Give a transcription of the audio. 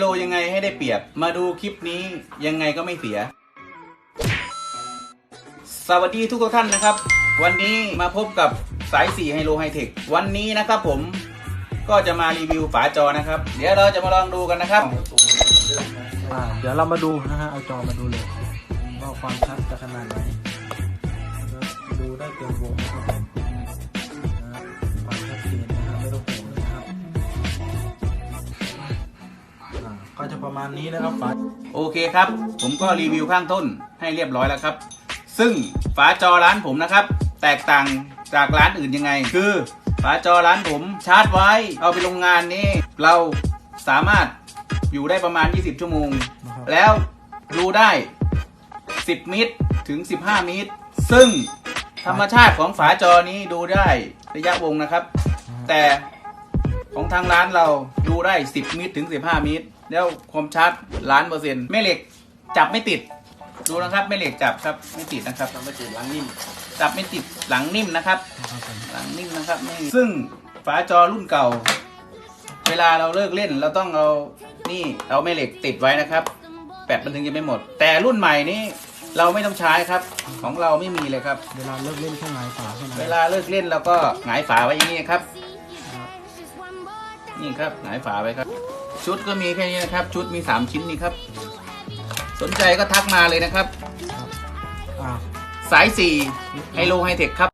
โลยังไงให้ได้เปรียบ มาดูคลิปนี้ยังไงก็ไม่เสีย สวัสดีทุกท่านนะครับ วันนี้มาพบกับสาย4ไฮโลไฮเทควันนี้นะครับผมก็จะมารีวิวฝาจอนะครับ เดี๋ยวเราจะมาลองดูกันนะครับ อ่าเดี๋ยวเรามาดูนะฮะ เอาจอมาดูเลยว่าความชัดจะขนาดไหนดูได้เต็มวงนะครับ ประมาณนี้นะครับฝาโอเคครับ ผมก็รีวิวข้างต้นให้เรียบร้อยแล้วครับ ซึ่งฝาจอร้านผมนะครับ แตกต่างจากร้านอื่นยังไง คือฝาจอร้านผมชาร์จไว้ เอาไปโรงงานนี้เราสามารถอยู่ได้ประมาณ 20 ชั่วโมงนะครับแล้วดูได้ 10 มิตรถึง 15 มิตร ซึ่งธรรมชาติของฝาจอนี้ดูได้ระยะวงนะครับ แต่ ของทางร้านเราดูได้ 10 มิตรถึง 15 มิตร แล้วความชัดล้านเปอร์เซ็นต์แม่เหล็กจับไม่ติด ดูนะครับแม่เหล็กจับครับไม่ติดนะครับทำให้ติดล้างนิ่ม จับไม่ติดหลังนิ่มนะครับนะครับผมหลังนิ่มนะครับไม่ซึ่งฝาจอรุ่นเก่า เวลาเราเลิกเล่นเราต้องเอานี่เอาแม่เหล็กติดไว้นะครับแปดมันถึงจะไม่หมด แต่รุ่นใหม่นี้เราไม่ต้องใช้ครับ ของเราไม่มีเลยครับ เวลาเลิกเล่นแค่ไหนฝาแค่นั้นเวลาเลิกเล่นเราก็หงายฝาไว้อย่างนี้ครับนะครับ นี่ครับหงายฝาไว้ครับ ชุดก็มีแค่นี้นะครับ ชุดมีสามชิ้นนี่ครับ สนใจก็ทักมาเลยนะครับอ่าสายสี่ไฮโลไฮเทคครับ